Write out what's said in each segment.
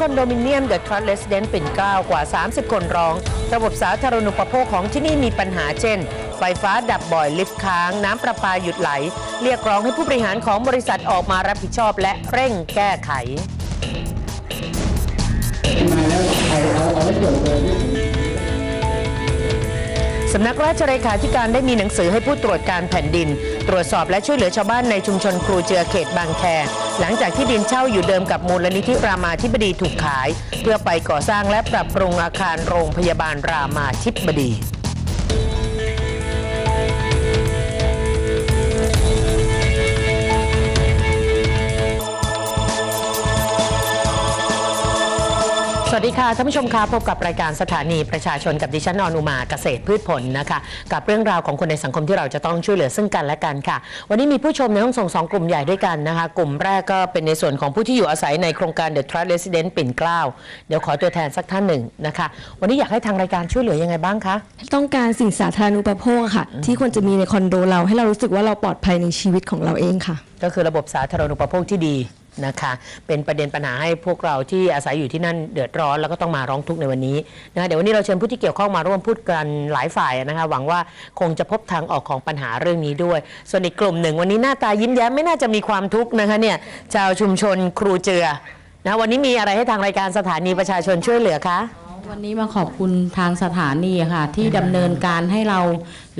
คอนโดมิเนียมเดอะทรัสเลสเดนปิ่นเกล้ากว่า 30 คนร้อง ระบบสาธารณูปโภคของที่นี่มีปัญหาเช่น ไฟฟ้าดับบ่อยลิฟต์ค้าง น้ำประปาหยุดไหล เรียกร้องให้ผู้บริหารของบริษัทออกมารับผิดชอบและเร่งแก้ไขมาแล้วใครเอาเอาไม่จบเลย สำนักราชเลขาธิการได้มีหนังสือให้ผู้ตรวจการแผ่นดิน ตรวจสอบและช่วยเหลือชาวบ้านในชุมชนครูเจือเขตบางแค หลังจากที่ดินเช่าอยู่เดิมกับมูลนิธิรามาธิบดีถูกขาย เพื่อไปก่อสร้างและปรับปรุงอาคารโรงพยาบาลรามาธิบดี สวัสดีค่ะท่านผู้ชมคะพบกับรายการสถานีประชาชนกับดิฉันออนุมาเกษตรพืชผลนะคะ กับเรื่องราวของคนในสังคมที่เราจะต้องช่วยเหลือซึ่งกันและกันค่ะ วันนี้มีผู้ชมในห้องส่งสองกลุ่มใหญ่ด้วยกันนะคะ กลุ่มแรกก็เป็นในส่วนของผู้ที่อยู่อาศัยในโครงการ The Trust Resident ปิ่นเกล้าเดี๋ยวขอตัวแทนสักท่านหนึ่งนะคะ วันนี้อยากให้ทางรายการช่วยเหลือยังไงบ้างคะต้องการสิ่งสาธารณูปโภคอะค่ะ ที่ควรจะมีในคอนโดเราให้เรารู้สึกว่าเราปลอดภัยในชีวิตของเราเองค่ะ ก็คือระบบสาธารณูปโภคที่ดี นะคะเป็นประเด็นปัญหาให้พวกเราที่อาศัยอยู่ที่นั่นเดือดร้อนแล้วก็ต้องมาร้องทุกข์ในวันนี้นะคะเดี๋ยววันนี้เราเชิญผู้ที่เกี่ยวข้องมาร่วมพูดกันหลายฝ่ายนะคะหวังว่าคงจะพบทางออกของปัญหาเรื่องนี้ด้วย ส่วนอีกกลุ่มหนึ่ง วันนี้หน้าตายิ้มแย้มไม่น่าจะมีความทุกข์นะคะเนี่ยชาวชุมชนครูเจือนะวันนี้มีอะไรให้ทางรายการสถานีประชาชนช่วยเหลือคะวันนี้มาขอบคุณทางสถานีค่ะ ที่ดำเนินการให้เรา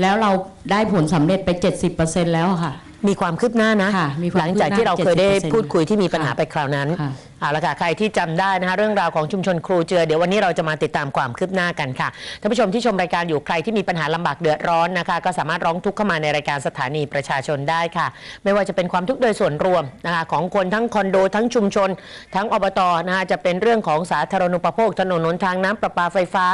แล้วเราได้ผลสำเร็จไป 70%แล้วค่ะ มีความคืบหน้านะค่ะมีความหลังจากที่เราเคยได้70%พูดคุยที่มีปัญหาค่ะไปคราวนั้นค่ะ เอาละค่ะใครที่จำได้นะคะเรื่องราวของชุมชนครูเจือ เดี๋ยววันนี้เราจะมาติดตามความคืบหน้ากันค่ะท่านผู้ชมที่ชมรายการอยู่ใครที่มีปัญหาลำบากเดือดร้อนนะคะ ก็สามารถร้องทุกข์เข้ามาในรายการสถานีประชาชนได้ค่ะ ไม่ว่าจะเป็นความทุกข์โดยส่วนรวมนะคะของคนทั้งคอนโดทั้งชุมชน ทั้งอบตนะคะจะเป็นเรื่องของสาธารณูปโภคถนนหนทางน้ำประปาไฟฟ้า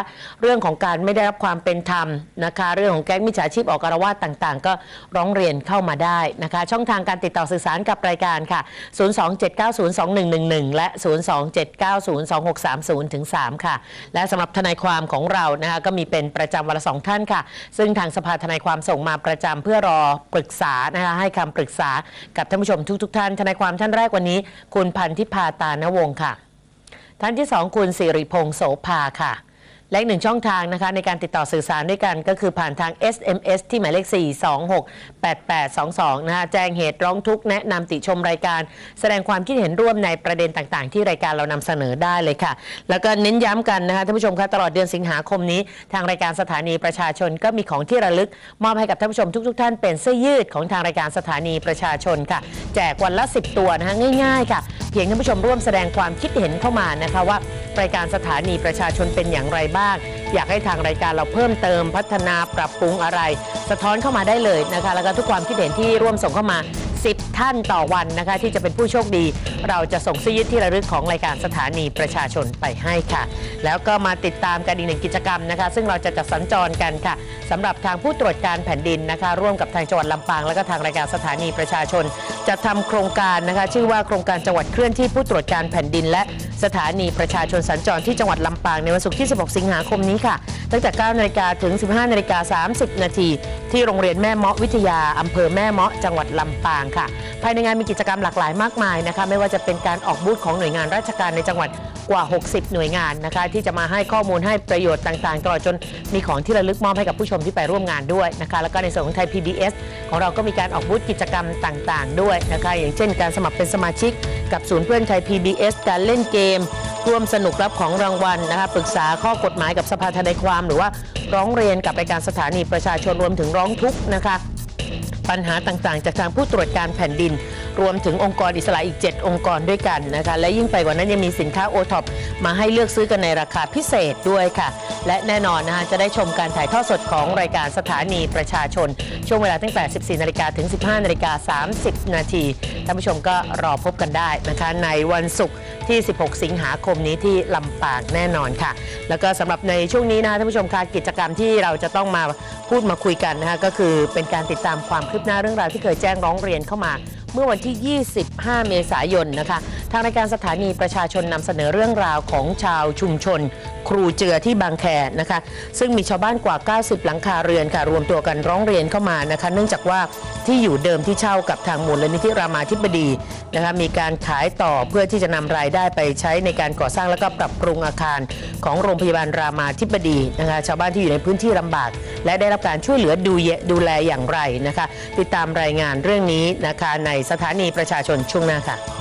เรื่องของการไม่ได้รับความเป็นธรรมนะคะเรื่องของแก๊งมิจฉาชีพออกอารวาสต่างๆ ก็ร้องเรียนเข้ามาได้นะคะช่องทางการติดต่อสื่อสารกับรายการค่ะ 027902111และ 027902630ถึง3ค่ะ และสำหรับทนายความของเรานะคะก็มีเป็นประจำวันละสองท่านค่ะ ซึ่งทางสภาทนายความส่งมาประจำเพื่อรอปรึกษานะคะให้คำปรึกษากับท่านผู้ชมทุกๆท่าน ทนายความท่านแรกวันนี้ คุณพันธิพาตานวงศ์ค่ะ ท่านที่2คุณสิริพงษ์โสภาค่ะ และอีกหนึ่งช่องทางนะคะในการติดต่อสื่อสารด้วยกันก็คือผ่านทาง SMS ที่หมายเลข 4268822 นะคะแจ้งเหตุร้องทุกข์แนะนำติชมรายการ แสดงความคิดเห็นร่วมในประเด็นต่างๆ ที่รายการเรานำเสนอได้เลยค่ะ แล้วก็เน้นย้ำกันนะคะท่านผู้ชมคะตลอดเดือนสิงหาคมนี้ ทางรายการสถานีประชาชนก็มีของที่ระลึก มอบให้กับท่านผู้ชมทุก ๆ ท่านเป็นเสื้อยืดของทางรายการสถานีประชาชนค่ะ แจกวันละ 10 ตัวนะคะง่าย ๆ ค่ะ เพียงท่านผู้ชมร่วมแสดงความคิดเห็นเข้ามานะคะว่ารายการสถานีประชาชนเป็นอย่างไรบ้างอยากให้ทางรายการเราเพิ่มเติมพัฒนาปรับปรุงอะไร สะท้อนเข้ามาได้เลยนะคะ แล้วก็ทุกความคิดเห็นที่ร่วมส่งเข้ามา 10 ท่านต่อวันนะคะ ที่จะเป็นผู้โชคดี เราจะส่งเสื้อยืดที่ระลึกของรายการสถานีประชาชนไปให้ค่ะ แล้วก็มาติดตามกันอีกหนึ่งกิจกรรมนะคะ ซึ่งเราจะจัดสัญจรกันค่ะสำหรับทางผู้ตรวจการแผ่นดินนะคะ ร่วมกับทางจังหวัดลำปาง แล้วก็ทางรายการสถานีประชาชน จะทำโครงการนะคะ ชื่อว่าโครงการจังหวัดเคลื่อนที่ผู้ตรวจการแผ่นดินและสถานีประชาชนสัญจรที่จังหวัดลำปางในวันศุกร์ที่ 16 สิงหาคมนี้ค่ะ ตั้งแต่ 9 นาฬิกาถึง 15 นาฬิกา 30 นาทีที่โรงเรียนแม่เมาะวิทยาอำเภอแม่เมาะจังหวัดลำปางค่ะ ภายในงานมีกิจกรรมหลากหลายมากมายนะคะ ไม่ว่าจะเป็นการออกบูธของหน่วยงานราชการในจังหวัดกว่า 60 หน่วยงานนะคะ ที่จะมาให้ข้อมูลให้ประโยชน์ต่างๆตลอดจนมีของที่ระลึกมอบให้กับผู้ชมที่ไปร่วมงานด้วยนะคะ แล้วก็ในส่วนของไทย PBS ของเราก็มีการออกบูธกิจกรรมต่างๆ ด้วยนะคะ อย่างเช่น การสมัครเป็นสมาชิก กับศูนย์เพื่อนไทย PBS การเล่นเกมร่วมสนุกรับของรางวัลนะคะปรึกษาข้อกฎหมายกับสภาทนายความ หรือว่าร้องเรียนกับรายการสถานีประชาชนรวมถึงร้องทุกข์นะคะปัญหาต่างๆ จากทางผู้ตรวจการแผ่นดิน รวมถึงองค์กรอิสระอีก 7 องค์กรด้วยกันนะคะ และยิ่งไปกว่านั้นยังมีสินค้าโอท็อปมาให้เลือกซื้อกันในราคาพิเศษด้วยค่ะ และแน่นอนนะคะจะได้ชมการถ่ายทอดสดของรายการสถานีประชาชน ช่วงเวลาตั้งแต่ 14 นาฬิกาถึง 15 นาฬิกา 30 นาทีท่านผู้ชมก็รอพบกันได้นะคะในวันศุกร์ ที่ 16 สิงหาคมนี้ที่ลำปางแน่นอนค่ะ แล้วก็สำหรับในช่วงนี้นะคะท่านผู้ชมคะกิจกรรมที่เราจะต้องมาพูดมาคุยกันนะคะก็คือเป็นการติดตามความคืบหน้าเรื่องราวที่เคยแจ้งร้องเรียนเข้ามา เมื่อวันที่ 25 เมษายนนะคะางรายการสถานีประชาชนนำเสนอเรื่องราวของชาวชุมชน ครูเจือที่บางแคนะคะ ซึ่งมีชาวบ้านกว่า 90 หลังคาเรือนค่ะ รวมตัวกันร้องเรียนเข้ามานะคะ เนื่องจากว่าที่อยู่เดิมที่เช่ากับทางมูลนิธิรามาธิบดีนะคะมีการขายต่อเพื่อที่จะนำรายได้ไปใช้ในการก่อสร้างและก็ปรับปรุงอาคารของโรงพยาบาลรามาธิบดีนะคะชาวบ้านที่อยู่ในพื้นที่ลำบาก และได้รับการช่วยเหลือดูแยดูแลอย่างไรนะคะ ติดตามรายงานเรื่องนี้นะคะในสถานีประชาชนช่วงหน้าค่ะ